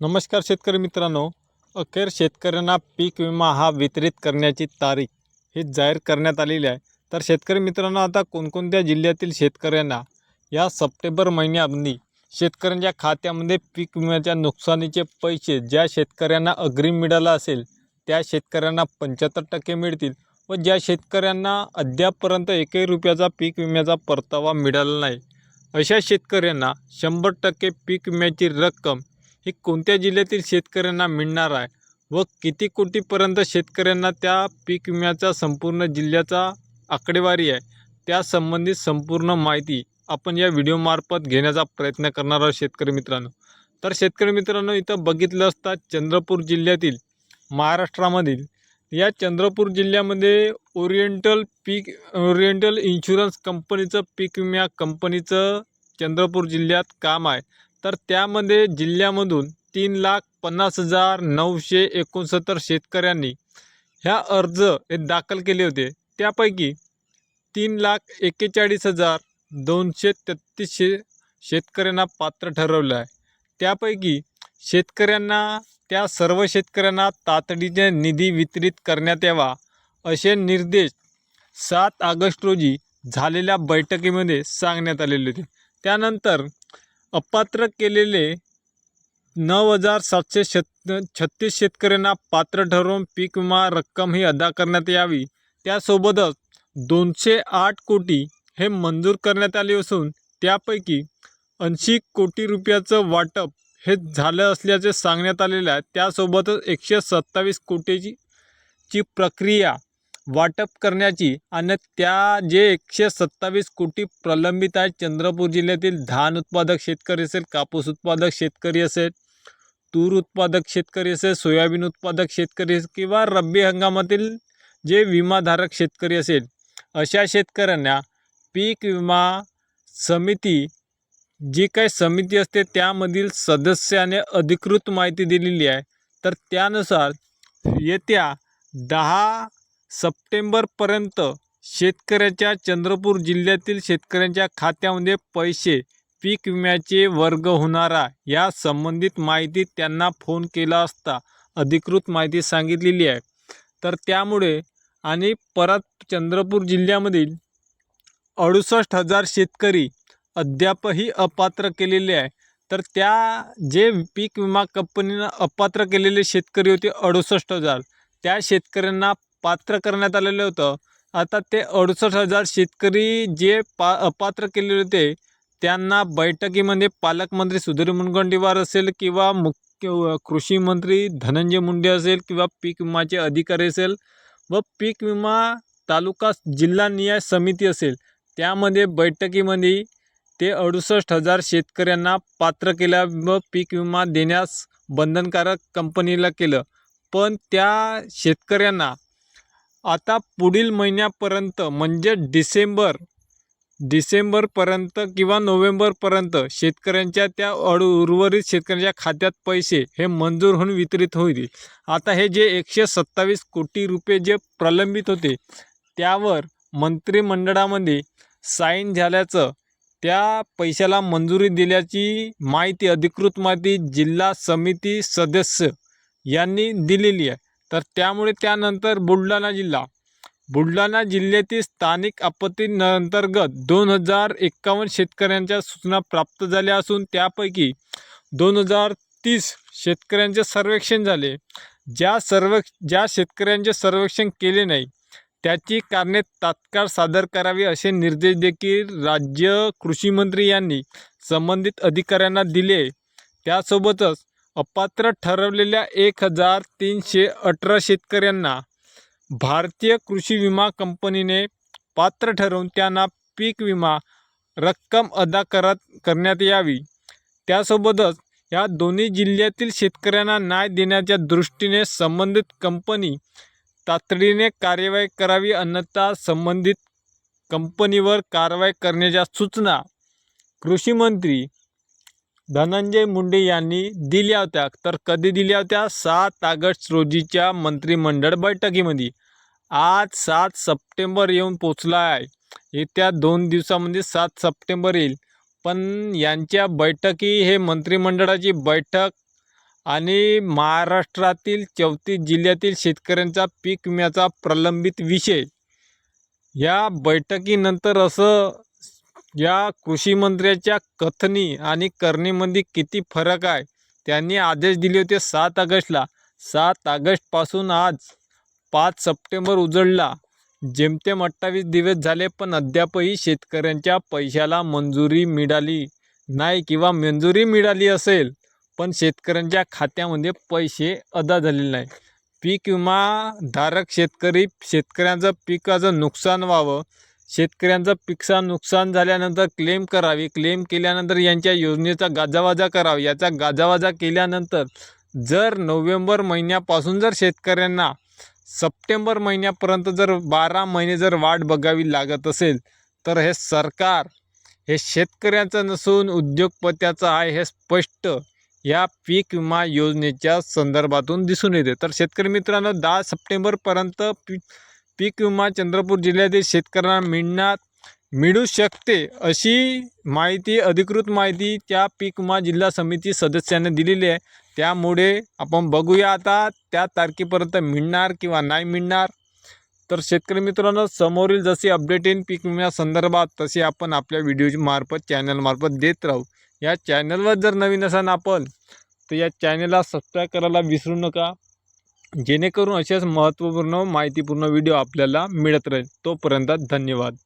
नमस्कार शेतकरी मित्रांनो. अखेर शेतकऱ्यांना पीक विमा हा वितरित करण्याची तारीख ही जाहीर करण्यात आलेली आहे. तर शेतकरी मित्रांनो आता कोणकोणत्या जिल्ह्यातील शेतकऱ्यांना या सप्टेंबर महिन्यामध्ये शेतकऱ्यांच्या खात्यामध्ये पीक विम्याच्या नुकसानीचे पैसे ज्या शेतकऱ्यांना अग्रिम मिळाला असेल त्या शेतकऱ्यांना पंच्याहत्तर टक्के मिळतील व ज्या शेतकऱ्यांना अद्यापपर्यंत एकही रुपयाचा पीक विम्याचा परतावा मिळाला नाही अशा शेतकऱ्यांना शंभर टक्के पीक विम्याची रक्कम ही कोणत्या जिल्ह्यातील शेतकऱ्यांना मिळणार आहे व किती कोटीपर्यंत शेतकऱ्यांना त्या पीक विम्याचा संपूर्ण जिल्ह्याचा आकडेवारी आहे त्या संबंधित संपूर्ण माहिती आपण या व्हिडिओमार्फत घेण्याचा प्रयत्न करणार आहोत शेतकरी मित्रांनो. तर शेतकरी मित्रांनो इथं बघितलं असता चंद्रपूर जिल्ह्यातील महाराष्ट्रामधील या चंद्रपूर जिल्ह्यामध्ये ओरिएंटल पीक ओरिएंटल इन्शुरन्स कंपनीचं पीक विम्या कंपनीचं चंद्रपूर जिल्ह्यात काम आहे. तर त्यामध्ये जिल्ह्यामधून तीन लाख पन्नास हजार नऊशे एकोणसत्तर शेतकऱ्यांनी ह्या अर्ज हे दाखल केले होते. त्यापैकी तीन लाख एक्केचाळीस हजार दोनशे तेहतीस शे शेतकऱ्यांना पात्र ठरवलं आहे. त्यापैकी शेतकऱ्यांना त्या सर्व शेतकऱ्यांना तातडीने निधी वितरित करण्यात यावा असे निर्देश सात ऑगस्ट रोजी झालेल्या बैठकीमध्ये सांगण्यात आलेले होते. त्यानंतर अपात्र केलेले नऊ हजार सातशे शत छत्तीस शेतकऱ्यांना पात्र ठरवून पीक विमा रक्कम ही अदा करण्यात यावी. त्यासोबतच दोनशे आठ कोटी हे मंजूर करण्यात आले असून त्यापैकी ऐंशी कोटी रुपयाचं वाटप हे झालं असल्याचे सांगण्यात आलेलं आहे. त्यासोबतच एकशे सत्तावीस कोटीची ची प्रक्रिया वाटप करण्याची आणि त्या जे एकशे सत्तावीस कोटी प्रलंबित आहेत चंद्रपूर जिल्ह्यातील धान उत्पादक शेतकरी असेल कापूस उत्पादक शेतकरी असेल तूर उत्पादक शेतकरी असेल सोयाबीन उत्पादक शेतकरी असेल किंवा रब्बी हंगामातील जे विमाधारक शेतकरी असेल अशा शेतकऱ्यांना पीक विमा समिती जी काही समिती असते त्यामधील सदस्याने अधिकृत माहिती दिलेली आहे. तर त्यानुसार येत्या दहा सप्टेंबरपर्यंत शेतकऱ्याच्या चंद्रपूर जिल्ह्यातील शेतकऱ्यांच्या खात्यामध्ये पैसे पीक विम्याचे वर्ग होणारा या संबंधित माहिती त्यांना फोन केला असता अधिकृत माहिती सांगितलेली आहे. तर त्यामुळे आणि परत चंद्रपूर जिल्ह्यामधील अडुसष्ट हजार शेतकरी अद्यापही अपात्र केलेले आहे. तर त्या जे पीक विमा कंपनीनं अपात्र केलेले शेतकरी होते अडुसष्ट हजार त्या शेतकऱ्यांना पात्र करण्यात आलेलं होतं. आता ते अडुसष्ट हजार शेतकरी जे पा अपात्र केलेले होते त्यांना बैठकीमध्ये पालकमंत्री सुधीर मुनगंटीवार असेल किंवा मुख्य कृषी मंत्री धनंजय मुंडे असेल किंवा पीक विमाचे अधिकारी असेल व पीक विमा तालुका जिल्हा न्याय समिती असेल त्यामध्ये बैठकीमध्ये ते अडुसष्ट हजार शेतकऱ्यांना पात्र केल्या व पीक विमा देण्यास बंधनकारक कंपनीला केलं. पण त्या शेतकऱ्यांना आता पुढील महिन्यापर्यंत म्हणजे डिसेंबर डिसेंबरपर्यंत किंवा नोव्हेंबरपर्यंत शेतकऱ्यांच्या त्या अडू उर्वरित शेतकऱ्यांच्या खात्यात पैसे हे मंजूर होऊन वितरित होईल. आता हे जे एकशे सत्तावीस कोटी रुपये जे प्रलंबित होते त्यावर मंत्रिमंडळामध्ये साईन झाल्याचं त्या पैशाला मंजुरी दिल्याची माहिती अधिकृत माहिती जिल्हा समिती सदस्य यांनी दिलेली आहे. तर त्यामुळे त्यानंतर बुलढाणा जिल्हा. बुलढाणा जिल्ह्यातील स्थानिक आपत्ती अंतर्गत दोन हजार एक्कावन्न शेतकऱ्यांच्या सूचना प्राप्त झाल्या असून त्यापैकी दोन हजार तीस शेतकऱ्यांचे सर्वेक्षण झाले. ज्या सर्व ज्या शेतकऱ्यांचे सर्वेक्षण केले नाही त्याची कारणे तात्काळ सादर करावी असे निर्देश देखील राज्य कृषी मंत्री यांनी संबंधित अधिकाऱ्यांना दिले. त्यासोबतच अपात्र ठरवलेल्या एक हजार तीनशे अठरा शेतकऱ्यांना भारतीय कृषी विमा कंपनीने पात्र ठरवून त्यांना पीक विमा रक्कम अदा करत करण्यात यावी. त्यासोबतच या दोन्ही जिल्ह्यातील शेतकऱ्यांना न्याय देण्याच्या दृष्टीने संबंधित कंपनी तातडीने कार्यवाही करावी अन्यथा संबंधित कंपनीवर कारवाई करण्याच्या सूचना कृषी मंत्री धनंजय मुंडे यांनी दिल्या होत्या. तर कधी दिल्या होत्या? सात ऑगस्ट रोजीच्या मंत्रिमंडळ बैठकीमध्ये. आज सात सप्टेंबर येऊन पोचला आहे. येत्या दोन दिवसामध्ये सात सप्टेंबर येईल. पण यांच्या बैठकी हे मंत्रिमंडळाची बैठक आणि महाराष्ट्रातील चौतीस जिल्ह्यातील शेतकऱ्यांचा पीक विम्याचा प्रलंबित विषय. या बैठकीनंतर असं या कृषीमंत्र्याच्या कथनी आणि करणीमध्ये किती फरक आहे? त्यांनी आदेश दिले होते सात ऑगस्टला. सात ऑगस्टपासून आज पाच सप्टेंबर उजळला. जेमतेम अठ्ठावीस दिवस झाले पण अद्यापही शेतकऱ्यांच्या पैशाला मंजुरी मिळाली नाही किंवा मंजुरी मिळाली असेल पण शेतकऱ्यांच्या खात्यामध्ये पैसे अदा झालेले नाही पीक विमा धारक शेतकरी शेतकऱ्यांचं पिकाचं नुकसान व्हावं शेतकऱ्यांचं पिकचा नुकसान झाल्यानंतर क्लेम करावी. क्लेम केल्यानंतर यांच्या योजनेचा गाजावाजा करावा. याचा गाजावाजा केल्यानंतर जर नोव्हेंबर महिन्यापासून जर शेतकऱ्यांना सप्टेंबर महिन्यापर्यंत जर बारा महिने जर वाट बघावी लागत असेल तर हे सरकार हे शेतकऱ्यांचं नसून उद्योगपत्याचं आहे हे स्पष्ट या पीक विमा योजनेच्या संदर्भातून दिसून येते. तर शेतकरी मित्रांनो दहा सप्टेंबरपर्यंत पी पीक विमा चंद्रपूर जिल्ह्यातील शेतकऱ्यांना मिळणार मिळू शकते अशी माहिती अधिकृत माहिती त्या पीक विमा जिल्हा समिती सदस्याने दिलेली आहे. त्यामुळे आपण बघूया आता त्या तारखेपर्यंत मिळणार किंवा नाही मिळणार. तर शेतकरी मित्रांनो समोरील जशी अपडेट येईल पीक विम्या संदर्भात तशी आपण आपल्या व्हिडिओ मार्फत चॅनलमार्फत देत राहू. या चॅनलवर जर नवीन असाल आपण तर या चॅनलला सबस्क्राईब करायला विसरू नका. जेणेकरून अशाच महत्त्वपूर्ण माहितीपूर्ण व्हिडिओ आपल्याला मिळत राहील. तोपर्यंत धन्यवाद.